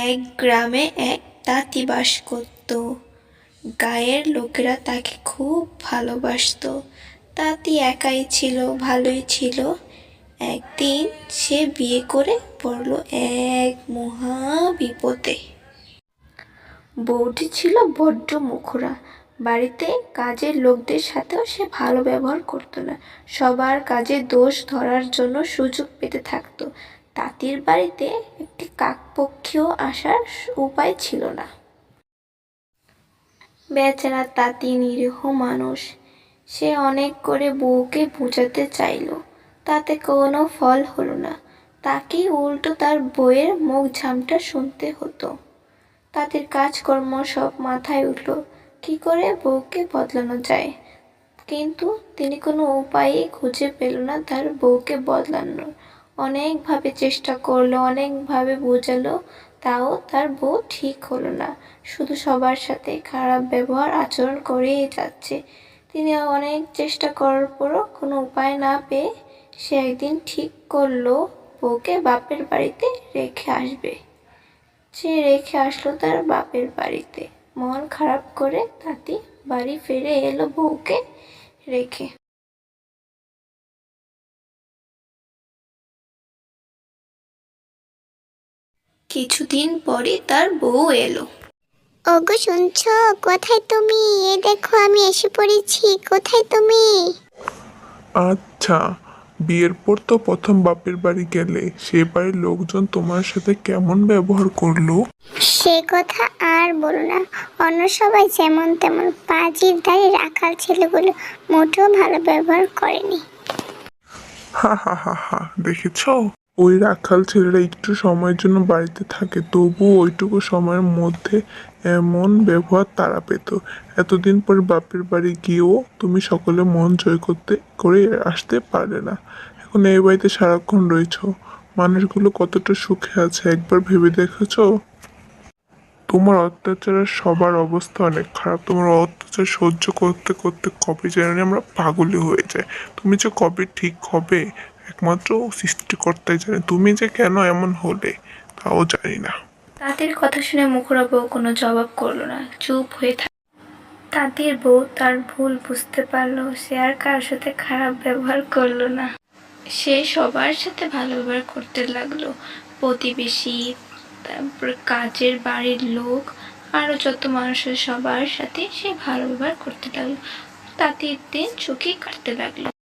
এক গ্রামে এক তাঁতি বাস করত। গায়ের লোকেরা তাকে খুব ভালোবাসতো। তাঁতি একাই ছিল, ভালোই ছিল। একদিন সে বিয়ে করে পড়ল এক মহা বিপদে বউটি ছিল বড্ড মুখরা। বাড়িতে কাজের লোকদের সাথেও সে ভালো ব্যবহার করতো না। সবার কাজে দোষ ধরার জন্য সুযোগ পেতে থাকতো। তাঁতির বাড়িতে একটি কাকপক্ষীও আসার উপায় ছিল না। বেচারা তাঁতি নিরীহ মানুষ, সে অনেক করে বউকে বোঝাতে চাইলো, তাতে কোনো ফল হলো না। তাকেই উল্টো তার বইয়ের মুখ ঝামটা শুনতে হতো। তাদের কাজকর্ম সব মাথায় উঠল, কি করে বউকে বদলানো যায়? কিন্তু তিনি কোনো উপায়ই খুঁজে পেল না তার বউকে বদলানোর। অনেকভাবে চেষ্টা করল, অনেকভাবে বোঝালো, তাও তার বউ ঠিক হলো না। শুধু সবার সাথে খারাপ ব্যবহার আচরণ করেই যাচ্ছে। তিনি অনেক চেষ্টা করার পরও কোনো উপায় না পেয়ে সে একদিন ঠিক করল, বউকে বাপের বাড়িতে রেখে আসবে। সে রেখে আসলো তার বাপের বাড়িতে। মন খারাপ করে তাঁতি বাড়ি ফিরে এলো বউকে রেখে। কিছুদিন পরে তার বউ এলো। ওগো শুনছো? কোথায় তুমি? এ দেখো আমি এসে পড়েছি। কোথায় তুমি? আচ্ছা বিয়ের পর তো প্রথম বাপের বাড়ি গেলে। সে বাড়ির লোকজন তোমার সাথে কেমন ব্যবহার করল? সে কথা আর বলো না। অন্য সবাই যেমন তেমন পাজির দাঁড়িয়ে রাখাল ছেলেগুলো মোটেও ভালো ব্যবহার করেনি। হা হা হা হা দেখেছ? ওই রাখাল ছেলেরা একটু সময়ের জন্য বাড়িতে থাকে তবু ওইটুকু সময়ের মধ্যে এমন ব্যবহার তারা পেত। এতদিন পর বাপের বাড়ি গিয়েও তুমি সকলে মন জয় করতে, করে আসতে পারলে না। এখন এই বাড়িতে সারাক্ষণ রয়েছ। মানুষগুলো কতটা সুখে আছে, একবার ভেবে দেখেছ? তোমার অত্যাচারের সবার অবস্থা অনেক খারাপ। তোমার অত্যাচার সহ্য করতে করতে কবে জানি আমরা পাগলি হয়ে যায় তুমি যে কবে ঠিক হবে একমাত্র সৃষ্টিকর্তাই জানে। তুমি যে কেন এমন হলে, তাও জানি না। তাঁতির কথা শুনে মুখরা বউ কোনো জবাব করল না। চুপ হয়ে থাক। তাঁতির বউ তার ভুল বুঝতে পারল। সে আর কারোর সাথে খারাপ ব্যবহার করল না। সে সবার সাথে ভালো ব্যবহার করতে লাগল। প্রতিবেশী, তারপর কাজের বাড়ির লোক, আরও যত মানুষের সবার সাথে সে ভালো ব্যবহার করতে লাগল। তাঁতির দিন চুকি কাটতে লাগল।